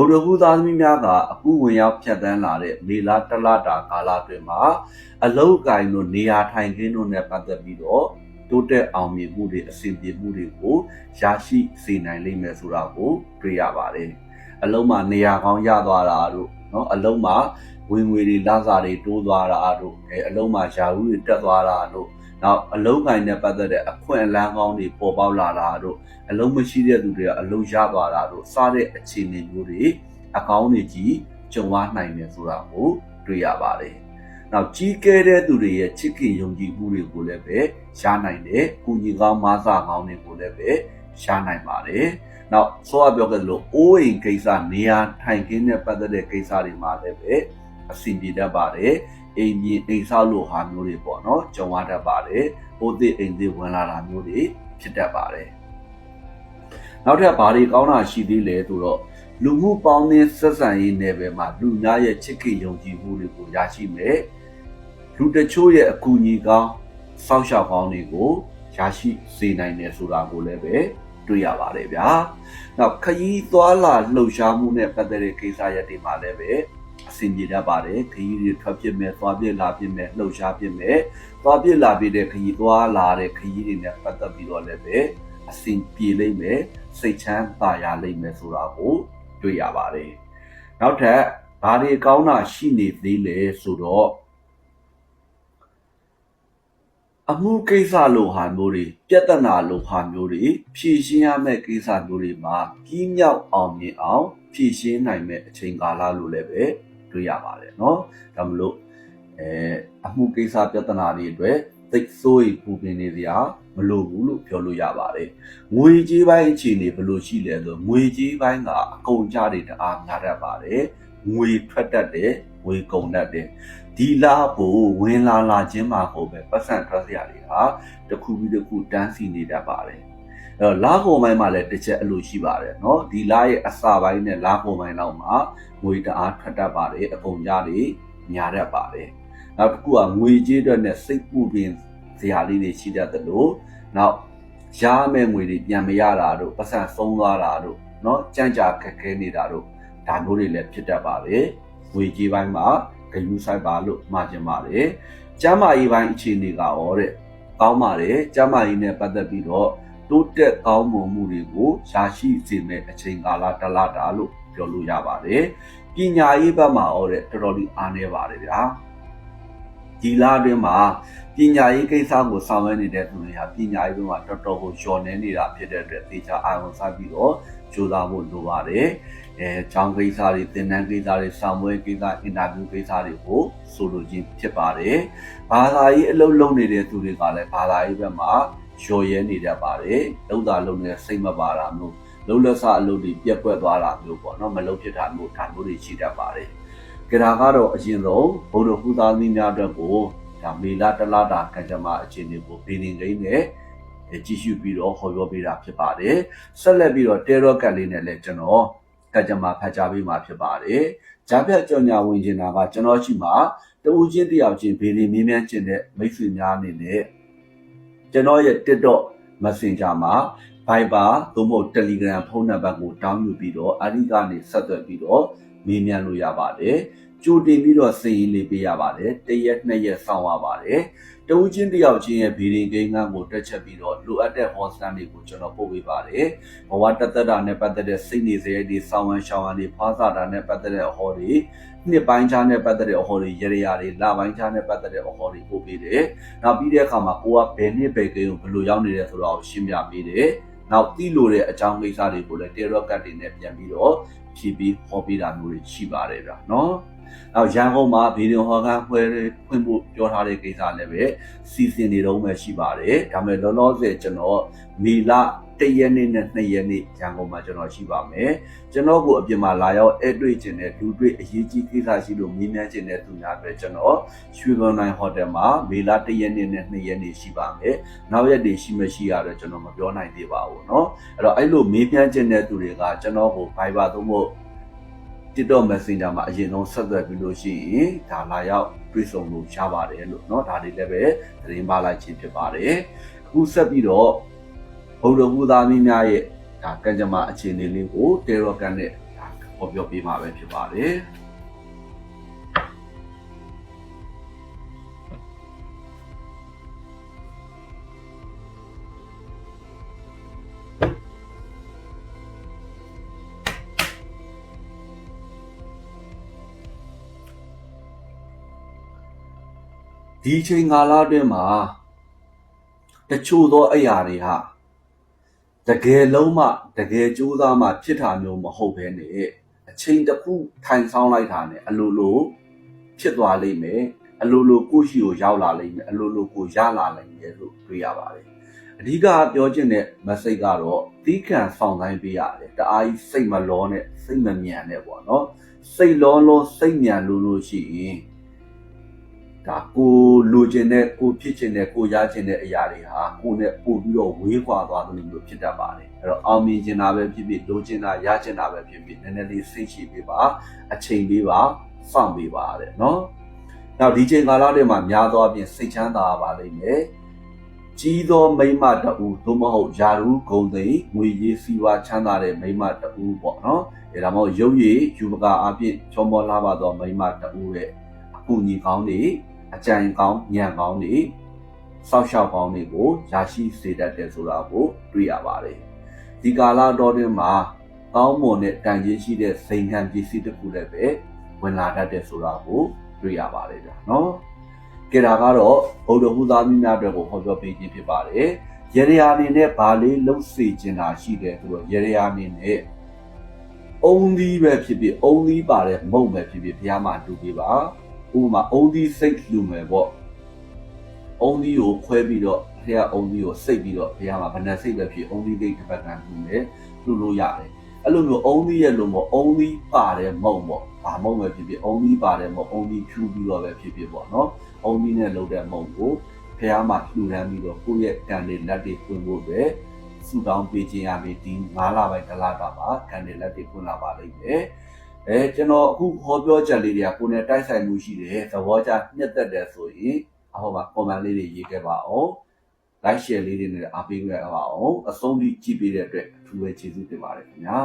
ဗုဒ္ဓဟူးသားသမီးများကအခုဝင်ရောက်ဖြတ်သန်းလာတဲ့မေလတလတာကာလတွင်မှာအလောက်ကိုင်းတို့နေရာထိုင်ခင်းတို့နဲ့ပတ်သက်ပြီးတော့တိုးတက်အောင်မြင်မှုတွေအဆင်ပြေမှုတွေကိုရရှိစေနိုင်လိမ့်မယ်ဆိုတာကိုတွေ့ရပါတယ်။အလုံးမှာနေရာကောင်းရသွားတာတို့နော်အလုံးမှာဝင်ငွေတွေလစာတွေတိုးသွားတာတို့အဲအလုံးမှာယာဝူးတွေတက်သွားတာတို့ နောက်အလုံးကိုင်းနဲ့ပတ်သက်တဲ့အခွင့်အလမ်းကောင်းတွေပေါ်ပေါက်လာတာတို့အလုံးမရှိတဲ့သူတွေကအလုံးရသွားတာတို့စတဲ့အခြေအနေမျိုးတွေအကောင်းတွေကြီးကြုံရနိုင်တယ်ဆိုတာကိုတွေ့ရပါတယ်။နောက်ကြီးကဲတဲ့သူတွေရဲ့ချစ်ခင်ယုံကြည်မှုတွေကိုလည်းပဲရနိုင်တယ်။ကုညီကောင်းမဆာကောင်းတွေကိုလည်းပဲရနိုင်ပါတယ်။နောက်ဆိုအပြောခဲ့သလိုအိုးအိမ်ကိစ္စနေရာထိုင်ခင်းနဲ့ပတ်သက်တဲ့ကိစ္စတွေမှာလည်းပဲအဆင်ပြေတတ်ပါတယ်။ အိမ်မြေအိမ်ဆောက်လို့ဟာမျိုးတွေပေါ့နော်ကြုံရတတ်ပါတယ်။ဟိုသည့်အိမ်သည့်ဝင်လာတာမျိုးတွေဖြစ်တတ်ပါတယ်။နောက်ထပ်ဘာတွေကောင်းတာရှိသေးလဲဆိုတော့လူမှုပေါင်းသင်းဆက်ဆံရေးနယ်ပယ်မှာလူများရဲ့ချစ်ခင်ယုံကြည်မှုတွေကိုရရှိမယ်လူတချို့ရဲ့အကူအညီကောင်းစောင့်ရှောက်ကောင်းတွေကိုရရှိစေနိုင်တယ်ဆိုတာကိုလည်းပဲတွေ့ရပါတယ်ဗျာ။နောက်ခရီးသွားလာလှုပ်ရှားမှုနဲ့ပတ်သက်တဲ့ကိစ္စရပ်တွေမှာလည်းပဲ အဆင်ပြေတတ်ပါတယ်ခရီးတွေထွက်ပြစ်မယ်သွားပြစ်လာပြစ်မယ်လှုပ်ရှားပြစ်မယ်သွားပြစ်လာပြစ်တဲ့ခရီးသွားလာတဲ့ခရီးတွေနဲ့ပတ်သက်ပြီးတော့လည်းပဲအဆင်ပြေလိမ့်မယ်စိတ်ချမ်းသာရလိမ့်မယ်ဆိုတာကိုတွေ့ရပါတယ်။နောက်ထပ်ဘာတွေကောင်းတာရှိနေသေးလဲဆိုတော့အမှုကိစ္စလိုဟာမျိုးတွေပြဿနာလိုဟာမျိုးတွေဖြေရှင်းရမယ့်ကိစ္စမျိုးတွေမှာကြီးမြောက်အောင်မြင်အောင်ဖြေရှင်းနိုင်မယ့်အချိန်ကာလလို့လည်းပဲ တွေ့ရပါတယ်เนาะဒါမလို့အဲအမှုကိစ္စပြဿနာတွေအတွက်သိစိုးရိမ်ပူပင်နေစရာမလိုဘူးလို့ပြောလို့ရပါတယ်။ငွေကြေးပိုင်းအခြေအနေဘယ်လိုရှိလဲဆိုငွေကြေးပိုင်းကအကုန်ကြတွေတအားများတတ်ပါတယ်။ငွေထွက်တတ်တယ်ငွေကုန်တတ်တယ်။ဒီလားကိုဝင်လာလာခြင်းမှာကိုပဲပတ်စံထွက်စရာတွေဟာတစ်ခုပြီးတစ်ခုတန်းစီနေတတ်ပါတယ်။အဲ တော့လာကုန်ပိုင်းမှာလည်းတစ်ချက်အလိုရှိပါတယ်เนาะဒီလာရဲ့အစာပိုင်းနဲ့လာကုန်ပိုင်းလောက်မှာငွေတအားထွက်တတ်ပါတယ်အကုန်ကြတွေများတတ်ပါတယ်။နောက်တစ်ခုကငွေကြေးအတွက်နဲ့စိတ်ပူပင်ဇရာလေးတွေရှိတတ်တယ်လို့နောက်ရမယ့်ငွေတွေပြန်မရတာတို့ပတ်စံဆုံးသွားတာတို့เนาะကြံ့ကြာခက်ခဲနေတာတို့ဒါမျိုးတွေလည်းဖြစ်တတ်ပါတယ်ငွေကြေးပိုင်းမှာဂယူးဆိုင်ပါလို့မှာကျင်ပါတယ်ကျမ်းမာရေးပိုင်းအခြေအနေကရောတဲ့ကောင်းပါတယ်ကျမ်းမာရေးနဲ့ပတ်သက်ပြီးတော့ တိုးတက်ကောင်းမွန်မှုတွေကိုရရှိစေမယ့်အချိန်ကာလတလတာလို့ပြောလို့ရပါတယ်ပညာရေးဘက်မှာရောတဲ့တော်တော်လေးအားနည်းပါတယ်ဗျာဒီလအတွင်းမှာပညာရေးကိစ္စကိုဆောင်ရွက်နေတဲ့သူတွေဟာပညာရေးဘက်မှာတော်တော်ကိုလျော်နေနေတာဖြစ်တဲ့အတွက်သေချာအာရုံစိုက်ပြီးတော့ကြိုးစားဖို့လိုပါတယ်။အဲကျောင်းကိစ္စတွေသင်တန်းကိစ္စတွေဆောင်ပွဲကိစ္စအင်တာဗျူးကိစ္စတွေကိုဆိုလိုခြင်းဖြစ်ပါတယ်။ဘာသာရေးအလုပ်လုပ်နေတဲ့သူတွေကလည်းဘာသာရေးဘက်မှာ လျော်ရဲနေတတ်ပါတယ်။လုံတာလုံနေတဲ့စိတ်မပါတာမျိုးလုံးလက်စအလုပ်တွေပြက်ကွက်သွားတာမျိုးပေါ့နော်မလုံဖြစ်တာမျိုးဒါမျိုးတွေရှိတတ်ပါတယ်။ကြဒါကတော့အရင်ဆုံးဘုဒ္ဓဟူသားသမီးများအတွက်ကိုဒါမေလာတလာတာကံကြမ္မာအခြေအနေကိုဘေးနေကိန်းနဲ့ကြည့်ရှုပြီးတော့ဟောပြောပေးတာဖြစ်ပါတယ်ဆက်လက်ပြီးတော့တဲရော့ကတ်လေးနဲ့လည်းကျွန်တော်ကံကြမ္မာဖတ်ကြားပေးမှာဖြစ်ပါတယ်ဂျာဖြတ်ကြော်ညာဝင်ကျင်တာကကျွန်တော်ရှိမှာတူချင်းတယောက်ချင်းဘေးနေမြင်းမြန်းကျင်တဲ့မိတ်ဆွေများအနေနဲ့ ကျွန်တော်ရဲ့ TikTok Messenger မှာ Viber သို့မဟုတ် Telegram ဖုန်းနံပါတ်ကိုတောင်းယူပြီးတော့အဲဒီကနေဆက်သွယ်ပြီးတော့မေးမြန်းလို့ရပါတယ်ကြိုတင်ပြီးတော့စည်ရင်လေးပေးရပါတယ်တရက်နှစ်ရက်စောင့်ရပါတယ် တဦးချင်းတယောက်ချင်းရဲ့ဗီဒီယိုဂိမ်းကကိုတက်ချက်ပြီးတော့လိုအပ်တဲ့ hostel တွေကိုကျွန်တော်ပို့ပေးပါတယ်ဘဝတသက်တာနဲ့ပတ်သက်တဲ့စိတ်နေစရိုက်တွေစောင်းဝမ်းရှောင်းဝမ်းတွေဖွားစားတာနဲ့ပတ်သက်တဲ့အဟောတွေနှစ်ပိုင်းခြားနဲ့ပတ်သက်တဲ့အဟောတွေရရရာတွေလပိုင်းခြားနဲ့ပတ်သက်တဲ့အဟောတွေပို့ပေးတယ်နောက်ပြီးတဲ့အခါမှာကိုကဘယ်နှစ်ဘယ်ကိန်းကိုဘယ်လိုရောက်နေတယ်ဆိုတာကိုရှင်းပြပေးတယ်နောက်သိလို့တဲ့အကြောင်းကိစ္စတွေကိုလည်း Terror Card တွေနဲ့ပြန်ပြီးတော့ဖြည့်ပြီးဟောပေးတာမျိုးတွေရှိပါတယ်ဗျာနော် နောက်ရန်ကုန်မှာဗီဒီယိုဟောကန်းဖွဲ့ဖွင့်ဖို့ပြောထားတဲ့ကိစ္စလည်းပဲစီစဉ်နေတော့မှရှိပါတယ်ဒါပေမဲ့လောလောဆယ်ကျွန်တော်မေလ1ရက်နေ့နဲ့2ရက်နေ့ရန်ကုန်မှာကျွန်တော်ရှိပါမယ်ကျွန်တော်ကိုအပြင်မှာလာရောက်အဲ့တွေ့ခြင်းနဲ့လူတွေ့အရေးကြီးကိစ္စရှိလို့မြင်းမြန်းခြင်းနဲ့သူများပဲကျွန်တော်ရွှေကုန်နိုင်ဟိုတယ်မှာမေလ1ရက်နေ့နဲ့2ရက်နေ့ရှိပါမယ်နောက်ရက်တွေရှိမရှိရတော့ကျွန်တော်မပြောနိုင်သေးပါဘူးเนาะအဲ့တော့အဲ့လိုမေးမြန်းခြင်းတဲ့သူတွေကကျွန်တော်ကို Viber သို့မဟုတ် TikTok Messenger မှာအရင်ဆုံးဆက်သွယ်ပြီးလို့ရှိရင်ဒါလာရောက်တွေ့ဆုံလို့ရပါတယ်လို့เนาะဒါတွေလည်းပဲသတင်းပါလိုက်ခြင်းဖြစ်ပါတယ်အခုဆက်ပြီးတော့ဘုဒ္ဓဘုသားမင်းများရဲ့ဒါကံကြမ္မာအခြေအနေလေးကိုတေရောကန်နဲ့ဒါ ဟောပြောပေးမှာပဲဖြစ်ပါတယ် ဒီအချိန်ကာလအတွင်းမှာတချို့သောအရာတွေဟာတကယ်လုံးမှတကယ်ကြိုးစားမှဖြစ်တာမျိုးမဟုတ်ဘဲနဲ့အချိန်တစ်ခုထိုင်ဆောင်လိုက်တာနဲ့အလိုလိုဖြစ်သွားလိမ့်မယ်အလိုလိုကိုယ့်ရှိကိုရောက်လာလိမ့်မယ်အလိုလိုကိုရလာလိမ့်မယ်လို့တွေ့ရပါတယ်အဓိကပြောချင်တဲ့ message ကတော့တီးခံဆောင်တိုင်းပေးရတယ်တအားကြီးစိတ်မလောနဲ့စိတ်မမြန်နဲ့ပေါ့နော်စိတ်လောလောစိတ်မြန်လို့လို့ရှိရင် ဒါကိုလိုချင်တဲ့ကိုဖြစ်ချင်တဲ့ကိုရချင်တဲ့အရာတွေဟာကိုနဲ့ပို့ပြီးတော့ဝေးကွာသွားတယ်လို့ဖြစ်တတ်ပါတယ်အဲ့တော့အောင်မြင်ချင်တာပဲဖြစ်ဖြစ်လိုချင်တာရချင်တာပဲဖြစ်ဖြစ်နည်းနည်းလေးစိတ်ရှိပေးပါအချိန်ပေးပါစောင့်ပေးပါတဲ့နော်နောက်ဒီချိန်ကာလတွေမှာများသောအားဖြင့်စိတ်ချမ်းသာပါလိမ့်မယ်ကြီးသောမိမတအူသို့မဟုတ်ယာရုဂုံသိငွေရေးစီးပွားချမ်းသာတဲ့မိမတအူပေါ့နော်ဒါမှမဟုတ်ရုပ်ရည်ယူပကာအပြင်ချောမောလာပါသောမိမတအူရဲ့အကူအညီကောင်းတွေ အကြံကောင်းညံကောင်းတွေစောက်ရှောက်ကောင်းတွေကိုရရှိစေတတ်တယ်ဆိုတာကိုတွေ့ရပါတယ်ဒီကာလတော်တွင်မှာကောင်းမွန်တဲ့တန်ကြီးရှိတဲ့စိန်ခံပစ္စည်းတစ်ခုလည်းပဲဝင်လာတတ်တယ်ဆိုတာကိုတွေ့ရပါတယ်ဗျာနော်ကြဒါကတော့ဗုဒ္ဓဟူသားမိများအတွက်ကိုဟောပြောပေးခြင်းဖြစ်ပါတယ်ရေရယာအနေနဲ့ဗာလေးလှုပ်စေခြင်းတာရှိတယ်ဆိုတော့ရေရယာအနေနဲ့အုံသီးပဲဖြစ်ဖြစ်အုံသီးပါတဲ့မုံပဲဖြစ်ဖြစ်ဘုရားမှာတူပေးပါ ဥပမာအုံးသီးစိတ်လူမယ်ပေါ့အုံးသီးကိုခွဲပြီးတော့ဘုရားအုံးသီးကိုစိတ်ပြီးတော့ဘုရားမှာဗဏ္ဍစိတ်ပဲဖြစ်အုံးသီးလေးတစ်ပတ်ကန်လူမယ်လူလို့ရတယ်အဲ့လိုမျိုးအုံးသီးရဲ့လို့မို့အုံးသီးပါတယ်မုံပေါ့ဘာမုံပဲဖြစ်ဖြစ်အုံးသီးပါတယ်မုံအုံးသီးဖြူပြီးတော့ပဲဖြစ်ဖြစ်ပေါ့နော်အုံးသီးနဲ့လုပ်တဲ့မုံကိုဘုရားမှာလှူဒန်းပြီးတော့ကိုယ့်ရဲ့ကံတွေလက်တွေပွင့်ဖို့ပဲဆူတောင်းပေးခြင်းရပြီဒီ9လပိုင်းတစ်လတာပါကံတွေလက်တွေပွင့်လာပါလိမ့်မယ် အဲကျွန်တော်အခုဟောပြောချက်လေးတွေကကိုယ်နဲ့တိုက်ဆိုင်မှုရှိတယ်သဘောကျညှက်သက်တယ်ဆိုရင်အဟောမှာ comment လေးတွေရေးခဲ့ပါအောင် like share လေးတွေနဲ့အားပေးခဲ့ပါအောင်အဆုံးထိကြည့်ပေးတဲ့အတွက်အထူးပဲကျေးဇူးတင်ပါတယ်ခင်ဗျာ